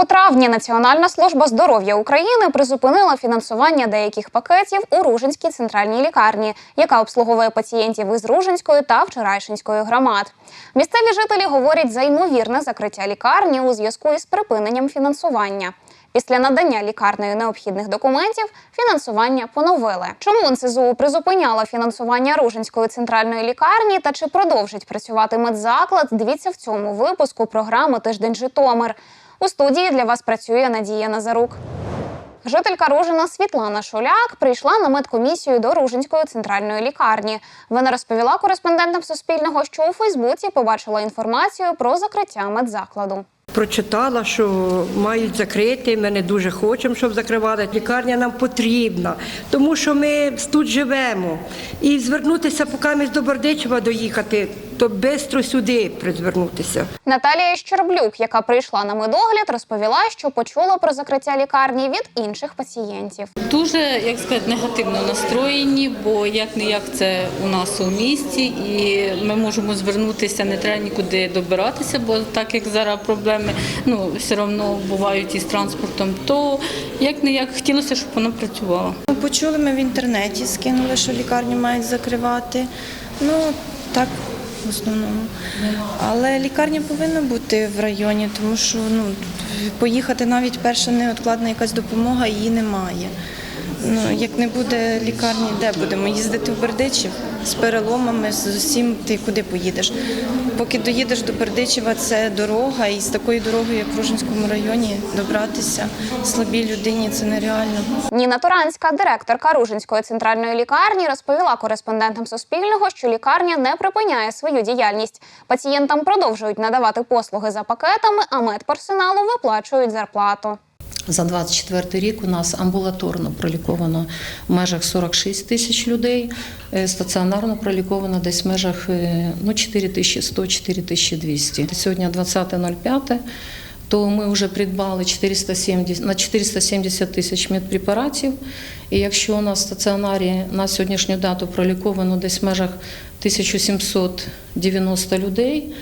У травні Національна служба здоров'я України призупинила фінансування деяких пакетів у Ружинській центральній лікарні, яка обслуговує пацієнтів із Ружинської та Вчорайшинської громад. Місцеві жителі говорять за ймовірне закриття лікарні у зв'язку із припиненням фінансування. Після надання лікарнею необхідних документів фінансування поновили. Чому НСЗУ призупиняла фінансування Ружинської центральної лікарні та чи продовжить працювати медзаклад? Дивіться в цьому випуску програми Тиждень Житомир. У студії для вас працює Надія Назарук. Жителька Ружина Світлана Шуляк прийшла на медкомісію до Ружинської центральної лікарні. Вона розповіла кореспондентам Суспільного, що у Фейсбуці побачила інформацію про закриття медзакладу. Прочитала, що мають закрити. Ми не дуже хочемо, щоб закривали. Лікарня нам потрібна, тому що ми тут живемо. І звернутися, поки ми до Бердичева доїхати, то швидко сюди призвернутися. Наталія Щерблюк, яка прийшла на медогляд, розповіла, що почула про закриття лікарні від інших пацієнтів. Дуже, як сказати, негативно настроєні, бо як не як це у нас у місті, і ми можемо звернутися, не треба нікуди добиратися, бо так як зараз проблеми ну все одно бувають із транспортом, то як не як хотілося, щоб воно працювало. Ну, Почули ми в інтернеті, скинули, що лікарню мають закривати. Ну, так в основному. Але лікарня повинна бути в районі, тому що ну, поїхати навіть перша неоткладна якась допомога, її немає. Ну, як не буде лікарні, де будемо? Їздити в Бердичів з переломами, з усім ти куди поїдеш. Поки доїдеш до Бердичева, це дорога, і з такою дорогою, як в Ружинському районі, добратися слабій людині це нереально. Ніна Туранська, директорка Ружинської центральної лікарні, розповіла кореспондентам Суспільного, що лікарня не припиняє свою діяльність. Пацієнтам продовжують надавати послуги за пакетами, а медперсоналу виплачують зарплату. За 24 рік у нас амбулаторно проліковано в межах 46 тисяч людей, е, стаціонарно проліковано десь в межах е, ну, 4100-4200. Сьогодні 20.05, то ми вже придбали 470, на 470 тисяч медпрепаратів. І якщо у нас в стаціонарі на сьогоднішню дату проліковано десь в межах 1790 людей,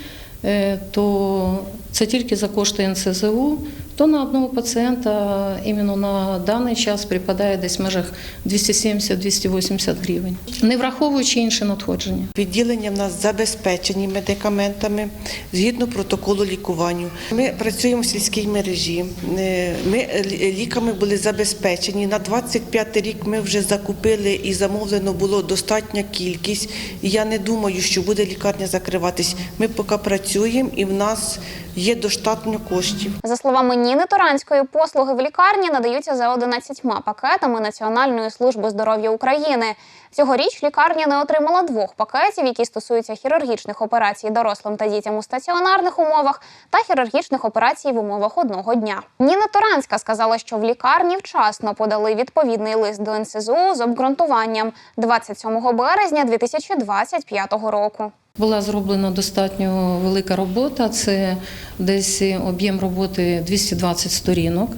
е, то це тільки за кошти НСЗУ, то на одного пацієнта іменно на даний час припадає десь в межах 270-280 гривень, не враховуючи інші надходження. Відділення в нас забезпечені медикаментами згідно протоколу лікування. Ми працюємо в сільській мережі. Е, Ми ліками були забезпечені. На 25 рік ми вже закупили і замовлено було достатня кількість. Я не думаю, що буде лікарня закриватись. Ми поки працюємо і в нас є достатньо коштів. За словами Ніни Туранської, послуги в лікарні надаються за 11 пакетами Національної служби здоров'я України. Цьогоріч лікарня не отримала двох пакетів, які стосуються хірургічних операцій дорослим та дітям у стаціонарних умовах та хірургічних операцій в умовах одного дня. Ніна Туранська сказала, що в лікарні вчасно подали відповідний лист до НСЗУ з обґрунтуванням 27 березня 2025 року. Була зроблена достатньо велика робота. Це десь об'єм роботи 220 сторінок.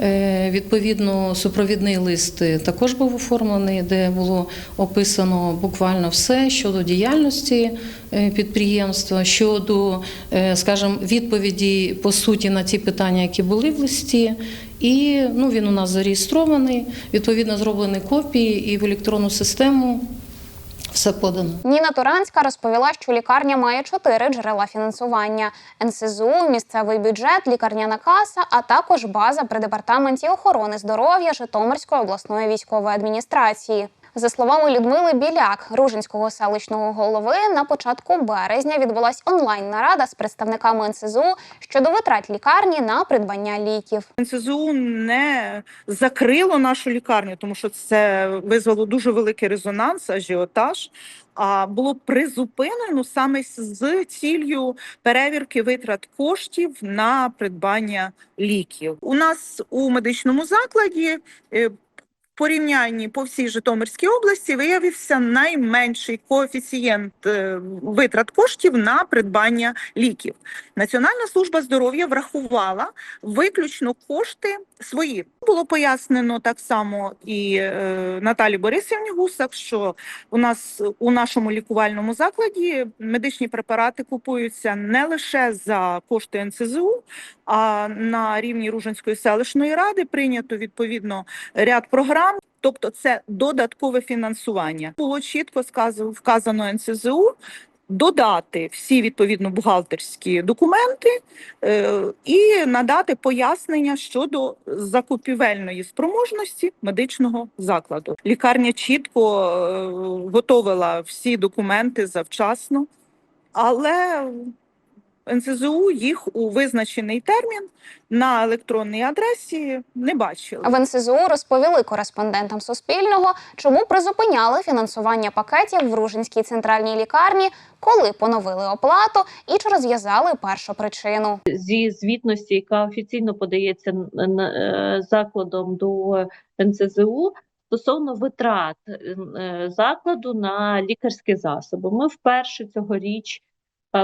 Е, Відповідно, супровідний лист також був оформлений, де було описано буквально все щодо діяльності е, підприємства, щодо, е, скажімо, відповіді по суті на ті питання, які були в листі. І ну, він у нас зареєстрований. Відповідно, зроблені копії і в електронну систему все подано. Ніна Туранська розповіла, що лікарня має чотири джерела фінансування: НСЗУ, місцевий бюджет, лікарняна каса, а також база при департаменті охорони здоров'я Житомирської обласної військової адміністрації. За словами Людмили Біляк, Ружинського селищного голови, на початку березня відбулась онлайн нарада з представниками НСЗУ щодо витрат лікарні на придбання ліків. НСЗУ не закрило нашу лікарню, тому що це визвало дуже великий резонанс, ажіотаж. А було призупинено саме з ціллю перевірки витрат коштів на придбання ліків. У нас у медичному закладі е, порівнянні по всій Житомирській області виявився найменший коефіцієнт е, витрат коштів на придбання ліків. Національна служба здоров'я врахувала виключно кошти свої. Було пояснено так само і е, Наталі Борисівні Гусак, що у нас у нашому лікувальному закладі медичні препарати купуються не лише за кошти НСЗУ, а на рівні Ружинської селищної ради прийнято відповідно ряд програм. Тобто це додаткове фінансування. Було чітко сказано, вказано НСЗУ додати всі відповідно бухгалтерські документи е, і надати пояснення щодо закупівельної спроможності медичного закладу. Лікарня чітко е, готовила всі документи завчасно, але НСЗУ їх у визначений термін на електронній адресі не бачили. В НСЗУ розповіли кореспондентам Суспільного, чому призупиняли фінансування пакетів в Ружинській центральній лікарні, коли поновили оплату і чи розв'язали першу причину. зі звітності, яка офіційно подається е, закладом до НЦЗУ стосовно витрат е, закладу на лікарські засоби. Ми вперше цьогоріч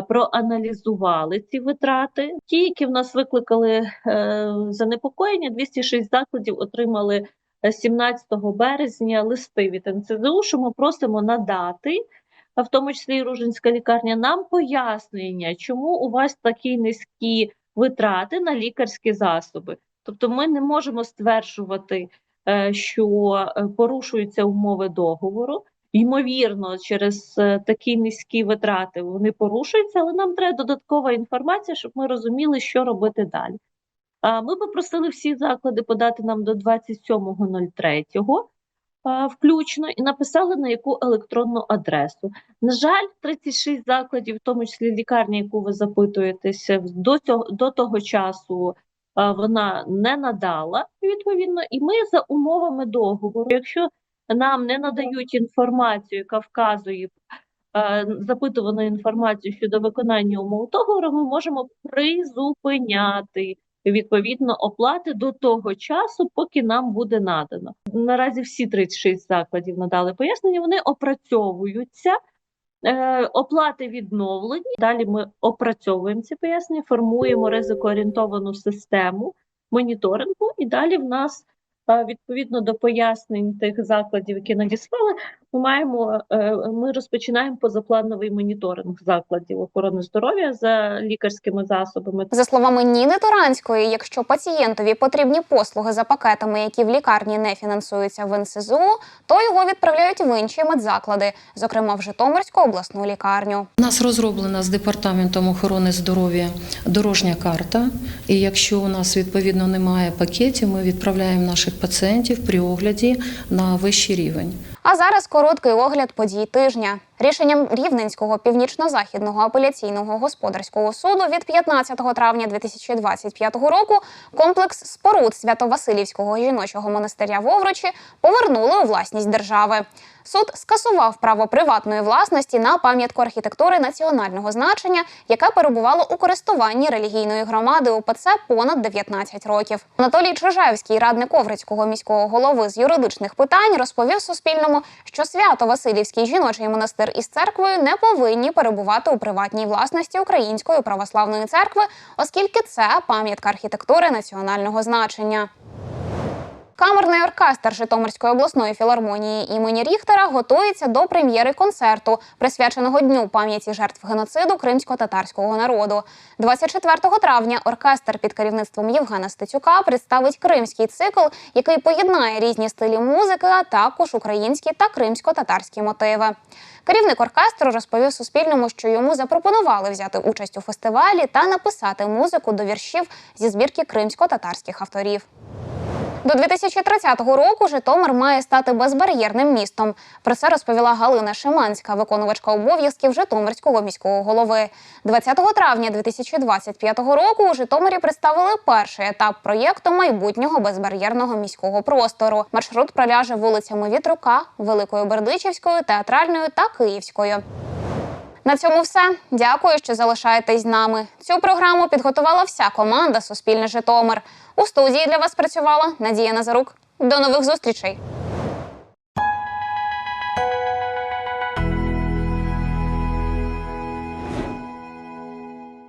проаналізували ці витрати. Ті, які в нас викликали е, занепокоєння, 206 закладів отримали е, 17 березня листи від НЦЗУ, що ми просимо надати а в тому числі і Ружинська лікарня, нам пояснення, чому у вас такі низькі витрати на лікарські засоби. Тобто ми не можемо стверджувати, е, що е, порушуються умови договору. Ймовірно, через е, такі низькі витрати вони порушуються, але нам треба додаткова інформація, щоб ми розуміли, що робити далі. Ми попросили всі заклади подати нам до 27.03 а, включно і написали на яку електронну адресу. На жаль, 36 закладів, в тому числі лікарня, яку ви запитуєтеся, до цього до того часу вона не надала відповідно, і ми за умовами договору, якщо нам не надають інформацію, яка вказує е, запитувану інформацію щодо виконання умов договору, ми можемо призупиняти відповідно оплати до того часу, поки нам буде надано. Наразі всі 36 закладів надали пояснення, вони опрацьовуються. Е, оплати відновлені. Далі ми опрацьовуємо ці пояснення, формуємо ризикоорієнтовану систему моніторингу, і далі в нас відповідно до пояснень тих закладів, які надіслали, ми маємо е, ми розпочинаємо позаплановий моніторинг закладів охорони здоров'я за лікарськими засобами. За словами Ніни Таранської, якщо пацієнтові потрібні послуги за пакетами, які в лікарні не фінансуються в НСЗУ, то його відправляють в інші медзаклади, зокрема в Житомирську обласну лікарню. У нас розроблена з департаментом охорони здоров'я дорожня карта. І якщо у нас відповідно немає пакетів, ми відправляємо наших пацієнтів при огляді на вищий рівень. А зараз короткий огляд подій тижня. Рішенням Рівненського північно-західного апеляційного господарського суду від 15 травня 2025 року комплекс споруд Свято-Василівського жіночого монастиря в Овручі повернули у власність держави. Суд скасував право приватної власності на пам'ятку архітектури національного значення, яка перебувала у користуванні релігійної громади УПЦ понад 19 років. Анатолій Чижевський, радник Оврицького міського голови з юридичних питань, розповів Суспільному, що Свято-Василівський жіночий монастир із церквою не повинні перебувати у приватній власності Української православної церкви, оскільки це пам'ятка архітектури національного значення. Камерний оркестр Житомирської обласної філармонії імені Ріхтера готується до прем'єри концерту, присвяченого дню пам'яті жертв геноциду кримсько-татарського народу. 24 травня оркестр під керівництвом Євгена Стецюка представить кримський цикл, який поєднає різні стилі музики, а також українські та кримсько-татарські мотиви. Керівник оркестру розповів Суспільному, що йому запропонували взяти участь у фестивалі та написати музику до віршів зі збірки кримсько-татарських авторів. До 2030 року Житомир має стати безбар'єрним містом. Про це розповіла Галина Шиманська, виконувачка обов'язків Житомирського міського голови. 20 травня 2025 року у Житомирі представили перший етап проєкту майбутнього безбар'єрного міського простору. Маршрут проляже вулицями Вітрука, Великою Бердичівською, Театральною та Київською. На цьому все. Дякую, що залишаєтесь з нами. Цю програму підготувала вся команда Суспільне Житомир. У студії для вас працювала Надія Назарук. До нових зустрічей.